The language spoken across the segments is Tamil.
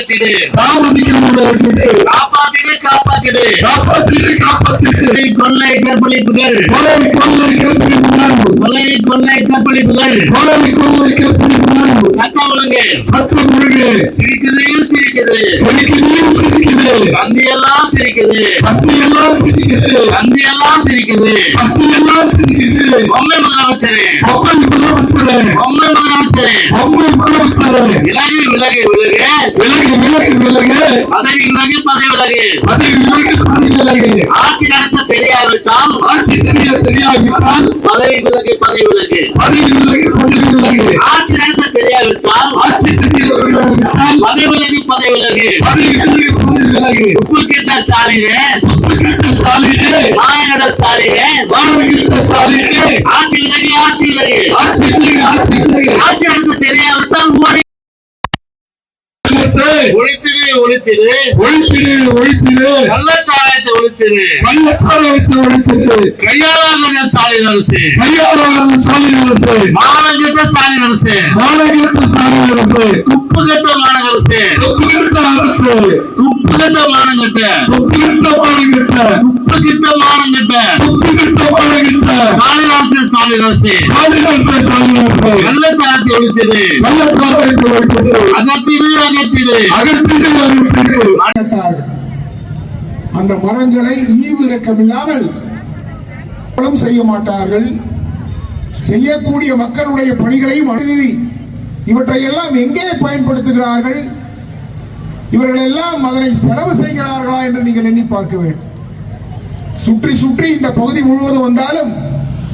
காப்பாத்திடு தாமதிக்கிறவங்களை விட்டுட்டு காப்பாத்திடு காப்பாத்திடு. காப்பாத்திட்டு கொலை, கொள்ளை கற்பழிப்புகள் கொலை கொள்ளை உணர்வு கொலை கொள்ளை கற்பழிப்புகள் கொலை கொள்ளை கற்பனை உணர்வு சட்ட ஒழுங்கு சட்ட ஒழுங்கு சிரிக்குது சிரிக்குது. சிரிக்குது சிரிக்குது. தந்தி எல்லாம் சிரிக்குது. சக்தி எல்லாம் சிரிக்குது. தந்தி எல்லாம் சிரிக்குது. சக்தி எல்லாம் சிரிக்குது. பொம்மை முதலமைச்சரே. அப்பை முதலமைச்சரே. பொம்மை முதலமைச்சரே. அப்பை முதலமைச்சரே. விலகு விலகு விலகு விலகு விலகு விலகு பதவி விலகு பதவி விலகு. பதவி விலகு பதவி விலகு. ஆட்சி நடத்த தெரியாவிட்டால் ஆட்சி தெரிய தெரியாவிட்டால் பதவி விலகு பதவி விலகு. பதவி விலகு பதவி விலகு. ஆட்சி நடத்த தெரியாவிட்டால் ஆட்சி தெரியவிட்டால் பதவி விலகு பதவி விலகு. பதவி விலகு பதவி விலகு. உப்பு கிட்ட ஸ்டாலினே. கட்ட சாலினே நாயகட ஸ்டாலினே. வாழ்கின்ற சாலினே ஆட்சி விலகு ஆட்சி விலகு. ஆட்சி விலகு ஆட்சி விலகு. ஆட்சி நடத்த தெரியாவிட்டால் மோடி ஒழித்திடு ஒழித்திடு ஒழித்திடு ஒழித்திடு கள்ளச்சாராயத்தை ஒழித்திடு பள்ளத்தாரத்தை ஒழித்திடு கையாளாத ஸ்டாலின் அரசு. கையாளாத சாலின் அரசு. மானங்கிட்ட ஸ்டாலின் அரசு. மாநகரத்து சாலின் அரசு. உப்பு கட்ட மாநகர அரசு. ஒப்புகிட்ட அரசு. உப்பு கட்ட மாநகரத்த உப்பு கிட்ட மானங்கிட்ட ஒப்புகிட்ட மாநகரத்த ஸ்டாலின் அரசு ஸ்டாலின் அரசு அகத்திடு அகத்திடு அகற்றிடு அகற்றிடு நட்டார்கள். அந்த மரங்களை ஈவு இல்லாமல் செய்ய மாட்டார்கள். செய்யக்கூடிய மக்களுடைய பணிகளையும் அணுகி இவற்றை எல்லாம் எங்கே பயன்படுத்துகிறார்கள்? இவர்கள் எல்லாம் அதனை செலவு செய்கிறார்களா என்று நீங்கள் எண்ணி பார்க்க வேண்டும். சுற்றி சுற்றி இந்த பகுதி முழுவதும் வந்தாலும்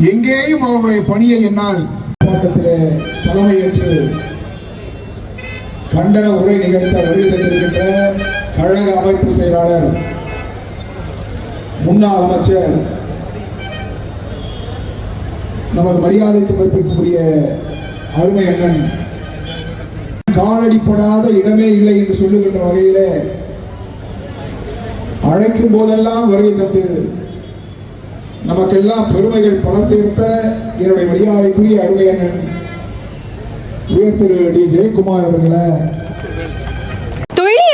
எங்கேயும் அவர்களுடைய பணியை என்னால் போராட்டத்திலே தலைமையேற்று கண்டன உரை நிகழ்த்த வருகை கழக அமைப்பு செயலாளர் முன்னாள் அமைச்சர் நமது மரியாதைக்கு மதிப்பிற்குரிய அருமை அண்ணன் காலடிப்படாத இடமே இல்லை என்று சொல்லுகின்ற வகையிலே அழைக்கும் போதெல்லாம் வருகை தந்து நமக்கெல்லாம் பெருமைகள் பல சேர்த்த என்னுடைய மரியாதைக்குரிய அருமை உயர் திரு டி ஜெயக்குமார் அவர்களை